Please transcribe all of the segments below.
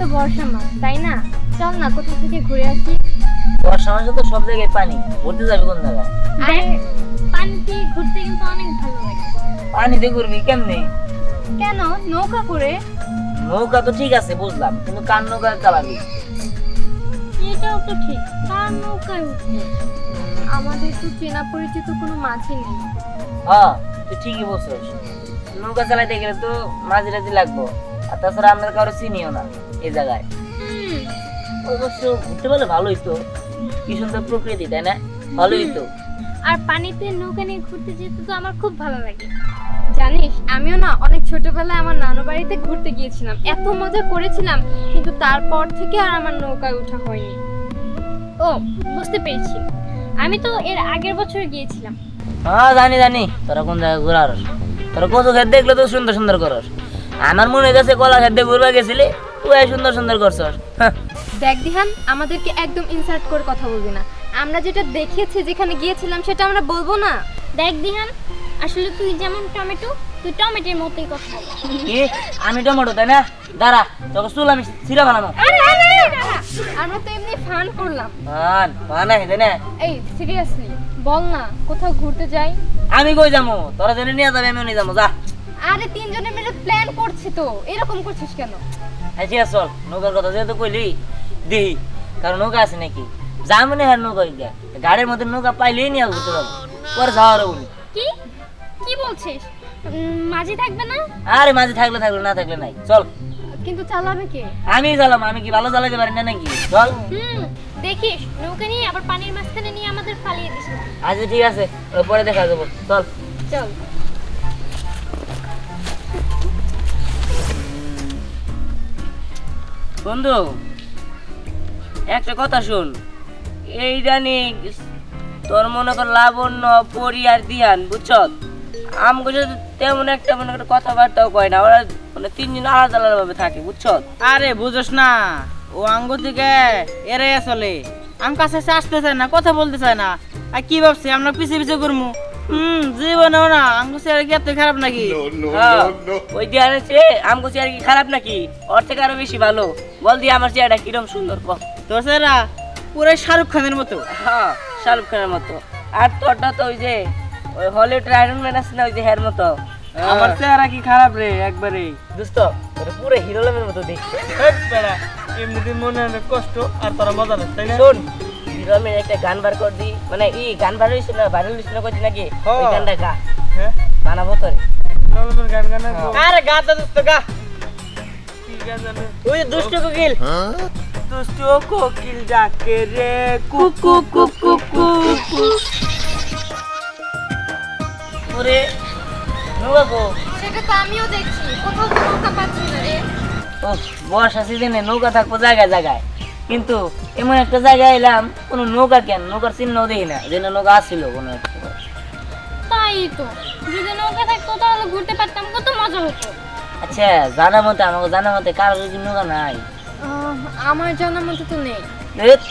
তো বর্ষা মাস তাই না? চল না কোথা থেকে ঘুরে আসি? বর্ষা মাসে তো সব জায়গায় পানি। ঘুরতে যাবে কোন জায়গায়? পানিতে ঘুরতে কিন্তু অনেক ভালো লাগে। পানিতে ঘুরবি কেমনে? কেন? নৌকা করে? নৌকা তো ঠিক আছে বুঝলাম কিন্তু কার নৌকা চালাবি? এটাও তো ঠিক কার নৌকায় উঠবে? আমাদের তো চেনা পরিচিত কোনো মাছই নেই। হ্যাঁ তুই ঠিকই বলছিস। নৌকা চালাইতে গেলে তো মাঝি রাজি লাগবো আর তাছাড়া আমরা কারও চিনিও না। এই জায়গায়। অবশ্য ঘুরতে পারলে ভালোই তো। কি সুন্দর প্রকৃতি তাই না? ভালোই তো। আর পানিতে নৌকা নিয়ে ঘুরতে যেতে তো আমার খুব ভালো লাগে। জানিস আমিও না অনেক ছোটবেলায় আমার নানু বাড়িতে ঘুরতে গিয়েছিলাম। এত মজা করেছিলাম কিন্তু তারপর থেকে আর আমার নৌকায় ওঠা হয়নি। ও বুঝতে পেরেছি। আমি তো এর আগের বছর গিয়েছিলাম। হ্যাঁ জানি জানি। তোরা কোন জায়গায় ঘুরার? তোরা কত খেত দেখলে তো সুন্দর সুন্দর করস। আমার মনে হইতেছে কলা খেত ঘুরবা গেছিলি। তুই সুন্দর সুন্দর করছস হ্যাঁ। দেখ দিহান আমাদেরকে একদম ইনসার্ট করে কথা বলবি না। আমরা যেটা দেখেছি যেখানে গিয়েছিলাম সেটা আমরা বলব না। দেখ দিহান আসলে তুই যেমন টমেটো তুই টমেটোর মতোই কথা কি? আমি টমেটো তাই না? দাঁড়া তোকে চুল আমি ছিঁড়া বানানো আমরা তো এমনি ফান করলাম। মান বানাই তাই না? এই সিরিয়াসলি বল না কোথাও ঘুরতে যাই। আমি কই যাব? তোরা জেনে নিয়ে যাবে আমিও নিয়ে যাব যা। আরে তিনজনে মিলে প্ল্যান করছি তো। এরকম করছিস কেন? আছে চল নৌকার কথা যেহেতু কইলি দিহি কারণ নৌকা আছে নাকি? যা মনে হয় নৌকা গিয়া গাড়ির মধ্যে নৌকা পাইলেই নিয়ে ঘুরতে যাব পরে যাওয়ার উনি কি? কি বলছিস? মাঝি থাকবে না? আরে মাঝে থাকলে থাকলে না থাকলে নাই। চল। কিন্তু চালাবে কে? আমি চালাম আমি কি ভালো চালাতে পারি না নাকি? চল। হুম দেখিস নৌকা নিয়ে আবার পানির মাঝখানে নিয়ে আমাদের ফালিয়ে দিস। আচ্ছা ঠিক আছে পরে দেখা যাব। চল। চল। বন্ধু, একটা কথা শুন। এই জানি তোর মনে কর লাবণ্য, পরি আর দিয়ান বুঝছ যদি তেমন একটা মনে করে কথাবার্তাও কয় না, ওরা মানে তিনজন আলাদা আলাদা ভাবে থাকে বুঝছ আরে বুঝোস না, ও আঙ্গ থেকে এরে চলে। আম কাছে আসতে চায় না, কথা বলতে চায় না। আর কি ভাবছি, আমরা পিছে পিছে করব হুম জীবনেও না আঙ্গ চেয়ারে কি এত খারাপ নাকি? হ্যাঁ, ওই দিয়ানের চেয়ে আমগো চেয়ার কি খারাপ নাকি? ওর থেকে আরও বেশি ভালো। বল দিয়ে আমার চেয়ারটা কিরম সুন্দর তোর পুরো শাহরুখ খানের মতো। হ্যাঁ শাহরুখ খানের মতো। আর তোরটা তো ওই যে ওই হলিউডের আয়রন ম্যান আছে না ওই যে হের মতো? আমার চেহারা কি খারাপ রে একবারে। দোস্ত পুরো হিরো মতো দেখতে। এমনিতে মনে অনেক কষ্ট আর তোরা মজা নেই তাই শোন হিরো একটা গান বার কর দি। মানে ই গান বার হইছে না ভাইরাল হইছে না নাকি? ওই হ্যাঁ। গানটা গা। হ্যাঁ? বানাবো তোরে। গান গান আরে গা তো দোস্ত গা। ওই দুষ্ট কোকিল। দুষ্ট কোকিল ডাকে রে কুকু কুকু কুকু ওরে নৌকা সেটা তো আমিও দেখছি। কোথাও তো নৌকা পাচ্ছি না রে। ও বর্ষা সিজনে নৌকা থাকব জায়গায় জায়গায়। কিন্তু এমন একটা জায়গায় এলাম কোনো নৌকা কেন? নৌকার চিহ্ন দেখি না যে নৌকা আসছিল কোনো তাই তো। যদি নৌকা থাকতো তাহলে ঘুরতে পারতাম কত মজা হতো। আচ্ছা জানা মতে আমাকে জানা মতে কারোর কি নৌকা নাই? আমার জানা মতো তো নেই।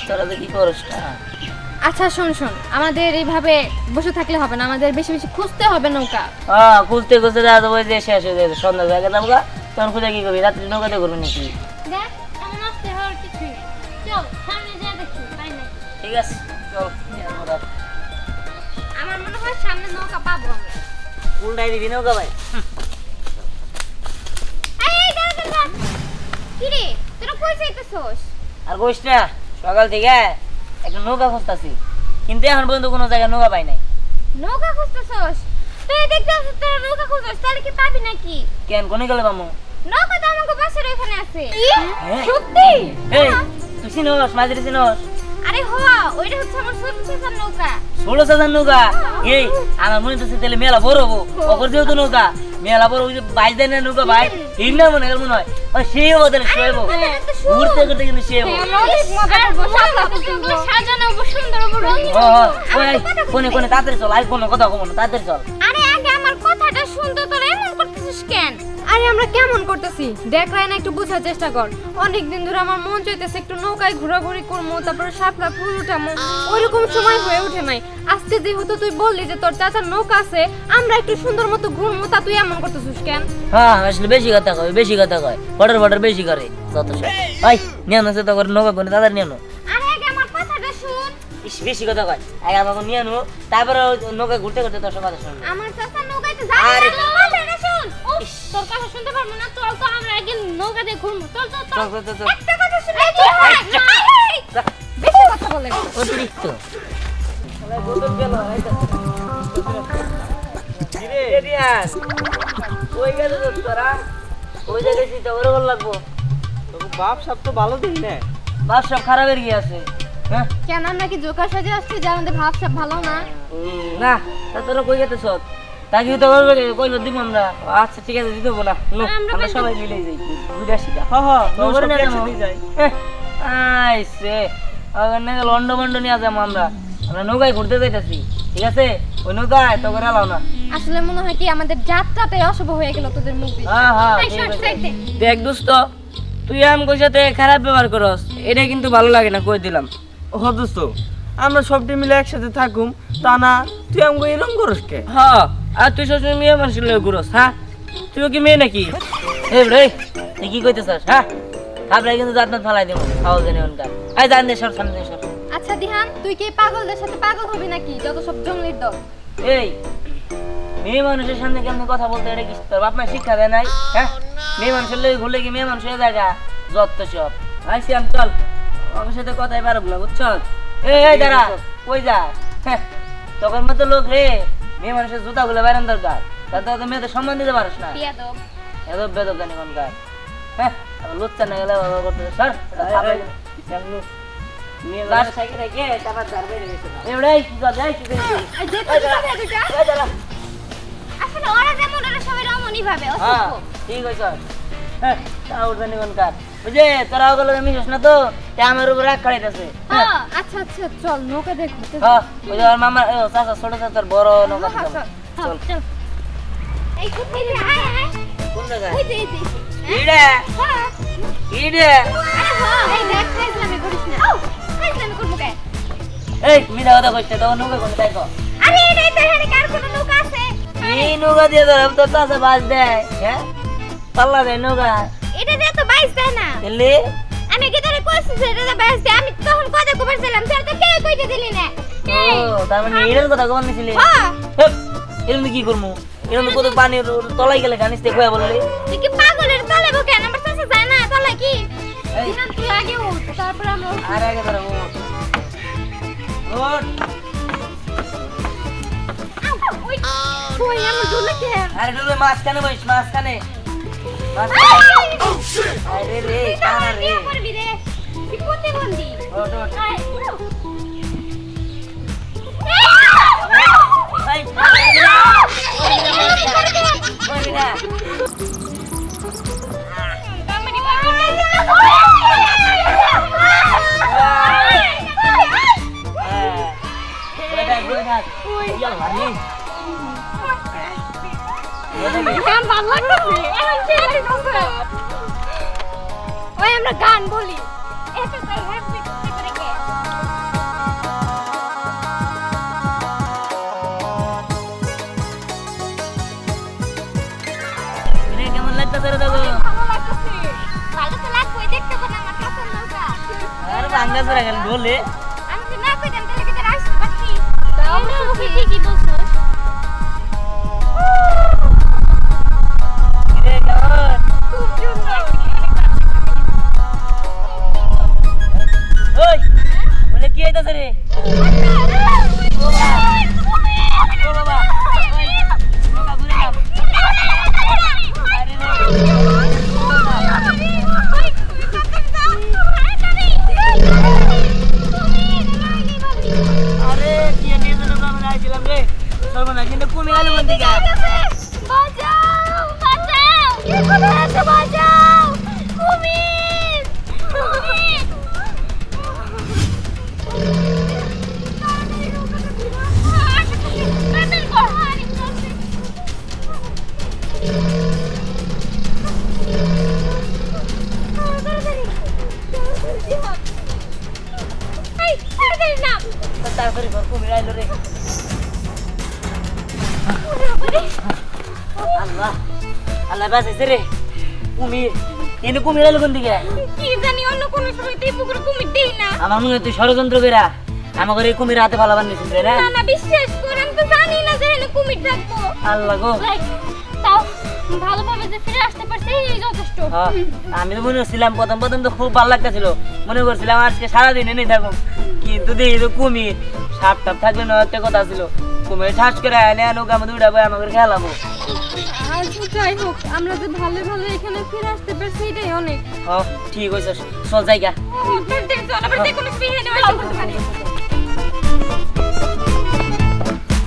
তোরা তো কি করিস না? আচ্ছা শোন শোন আমাদের এইভাবে বসে থাকলে হবে না আমাদের বেশি বেশি খুঁজতে হবে নৌকা। হ্যাঁ খুঁজতে খুঁজতে যে শেষ হয়ে যাবে সন্ধ্যা জায়গা নৌকা তখন খুঁজে কি করবি? রাত্রি নৌকাতে করবি নাকি? চল সামনে যা দেখি তাই না ঠিক আছে চল আমার মনে হয় সামনে নৌকা পাবো আমরা। উল্টাই দিবি নৌকা ভাই। তোরা কই যাইতেছস? আর কইস না সকাল থেকে একটা নৌকা খুঁজতাছি। কিন্তু এখন পর্যন্ত কোনো জায়গায় নৌকা পাই নাই। নৌকা খুঁজতেছস? তুই দেখতে আসছিস তোরা নৌকা খুঁজছস তাহলে কি পাবি নাকি? কেন কোনে গেলে পামু? নৌকা তো আমাকে বাসের ওখানে আছে। হ্যাঁ? সত্যি? তুই চিনোস মাঝিরে চিনোস আরে হ ওইটা হচ্ছে আমার ছোট চাচার নৌকা? নৌকা এই আমার মনে হচ্ছে তাহলে মেলা বড় হব। অপর যেহেতু নৌকা মেলা বড় ওই যে বাইশ দেয় না নৌকা ভাই। ঠিক না মনে হয় মনে হয়। ওই সে হব তাহলে সে ঘুরতে ঘুরতে কিন্তু সে ও, কোনে কোনে তাড়াতাড়ি চল। আই কোনে কথা কমো না তাড়াতাড়ি চল। আরে আগে আমার কথাটা শুনতে তোরা এমন করতেছিস কেন? আরে আমরা কেমন করতেছি? দেখ রায়না একটু বোঝার চেষ্টা কর। অনেক দিন ধরে আমার মন চাইতেছে একটু নৌকায় ঘোরাঘুরি করব তারপরে সাপলা ফুল উঠামো। ওইরকম সময় হয়ে ওঠে নাই। আজকে যেহেতু তুই বললি যে তোর চাচার নৌকা আছে আমরা একটু সুন্দর মতো ঘুরবো তা তুই এমন করতেছিস কেন? হ্যাঁ আসলে বেশি কথা কয় বেশি কথা কয়। ফটর ফটর বেশি করে যত সব। ভাই নিয়ে আছে তো করে নৌকা করে দাদা নিয়ে আরে আগে আমার কথাটা শুন। বেশি কথা কয়। আগে আমাকে নিয়ে আনো তারপরে নৌকা ঘুরতে ঘুরতে তোর সব কথা শুনব আমার চাচা না কথাটা শুন উফ, তোর কথা শুনতে পারব না চল তো আমরা একদিন নৌকা দিয়ে ঘুরবো। চল চল চল। একটা কথা শুন বেশি কথা বলে। অতিরিক্ত। ওই গেছে তোরা ওই জায়গায় চিন্তা করে লাগবো। বাপ সব তো ভালো না। সব খারাপের গিয়ে আছে? হ্যাঁ? কেন আমরা কি জোকার সাজে আসছে যে আমাদের ভাব সব ভালো না? না তা তোরা কই গেতে সৎ তাকে তো কইব দিব আমরা। আচ্ছা ঠিক আছে দিতে নো, আমরা সবাই মিলে যাই। বুঝে আসি হ্যাঁ হ্যাঁ। যাই। ওখানে লন্ড মন্ড নিয়ে যাব আমরা। আমরা নৌকায় ঘুরতে যাইতেছি। ঠিক আছে? ওই নৌকায় তো করে না। আসলে মনে হয় কি আমাদের যাত্রাটাই অশুভ হয়ে গেল তোদের মুখ হ্যাঁ দেখ দোস্ত তুই আমগোর সাথে খারাপ ব্যবহার করস। এটা কিন্তু ভালো লাগে না কই দিলাম। ও দোস্ত আমরা সবটি মিলে একসাথে থাকুম। তা না তুই আমাকে এরকম করস কে? হ্যাঁ। আর তুই সবসময় মেয়ে মানুষের লয়ে ঘুরস হ্যাঁ? তুইও কি মেয়ে নাকি? এ রে তুই কি কইতেছস হ্যাঁ? তারপরে কিন্তু দাঁত ফালাই দেবো খাওয়া জানি অনকার এই জান দে সব সামনে সব আচ্ছা দিহান তুই কি পাগলদের সাথে পাগল হবি নাকি? যত সব জঙ্গলির দল। এই মেয়ে মানুষের সামনে কেমন কথা বলতে এটা কি তোর বাপ মা শিক্ষা দেয় নাই? হ্যাঁ? মেয়ে মানুষের লগে ঘুরলে কি মেয়ে মানুষের জায়গা যত সব। আইসি আমি চল। আমার সাথে কথাই পারব না বুঝছ এই এই দাঁড়া কই যা হ্যাঁ, তখন মতো লোক রে। মেয়ে মানুষের জুতা গুলো বাইরান দরকার। তাতে তো মেয়েদের সম্মান দিতে পারিস না। বিয়াদব। এত বেদব জানি কোন গায় হ্যাঁ লুচ্চা না গেলে বাবা করতে অসুস্থ ঠিক আছে হ্যাঁ তা উঠবে কোন কাজ বুঝে তোরা ওগুলো মিশস না তো? তে আমার উপর রাগ খাড়াইতেছে হ্যাঁ? আচ্ছা আচ্ছা চল নৌকা যাই। হ্যাঁ ওই যে মামা চাচা ছোট চাচার বড় নৌকা চল। চল। এই কোথায় রে আয় আয়। কোন জায়গায়? ওই যে এই যে ইডে হ্যাঁ ইডে আরে হ্যাঁ এই দেখ করিস না। ও করব কে? এই মিথ্যা কথা কইতে তো নৌকা কোন কো আরে কার কোনো নৌকা আছে? এই নৌকা দিয়ে ধর তো চাচা বাস দেয় হ্যাঁ? পাল্লা দেয় নৌকা। এটা দিয়ে তো বাইস দেয় না। এলি আমি কি তোরে কইছি এটা দিয়ে বাইস দেয়? আমি তখন কথা কবার ছিলাম তোর তো কেউ কইতে দিলি না। ও তার মানে ইডের কথা কবার নিছিলি? হ্যাঁ এরম কি করমু? এরম কত পানি তলাই গেলে গানিস দেখো বললি তুই কি পাগলের তলে বকে আমার চাচা যায় না তলে কি? দিহান তুই আগে উঠ তারপরে আমরা আর আগে ধরো ডুলে কে আরে ডুবে মাঝখানে বইস মাঝখানে। আরে ดโดดไปไม่ได้ไม่ได้ไม่ได้ไม่ได้ยังหลังนี่ห้ามบังลักสิแอมเชื่อดิโนเสาร์แอมนักการบุหรี่ রে দেখো ভালো তো লাগবে দেখতে পারে আমার কাছে নৌকা আর ভাঙ্গা চড়া গেল বলে। আমি তো না কইতাম তাহলে কি তোরা আসতে পারতি? তাও ঠিক। ঠিকই বলছো। বাঁচাইছে রে। কুমির এনে কুমির আইলো কোন দিকে? কি জানি অন্য কোনো সময় তুই পুকুরে কুমির দেই না। আমার মনে হয় তুই ষড়যন্ত্র কইরা আমাকে এই কুমির হাতে পালাবার নিছিস রে না? না বিশ্বাস কর আমি তো জানি না যে এখানে কুমির থাকব। আল্লাহ গো। তাও ভালোভাবে যে ফিরে আসতে পারছি এই যথেষ্ট। আমি তো মনে করছিলাম প্রথম প্রথম তো খুব ভালো লাগতেছিল। মনে করছিলাম আজকে সারাদিন এনেই থাকুক কিন্তু দেখি তো কুমির সাপ টাপ থাকলে না একটা কথা ছিল। কুমির ঠাস করে এনে নৌকা আমাদের উঠাবো আমাকে খেলাবো আর যাই হোক আমরা যে ভালো ভালো এখানে ফিরে আসতে পারছি এটাই অনেক। ও ঠিক হয়েছে চল জায়গা চল, আবার যে কোনো ফিরে পারে।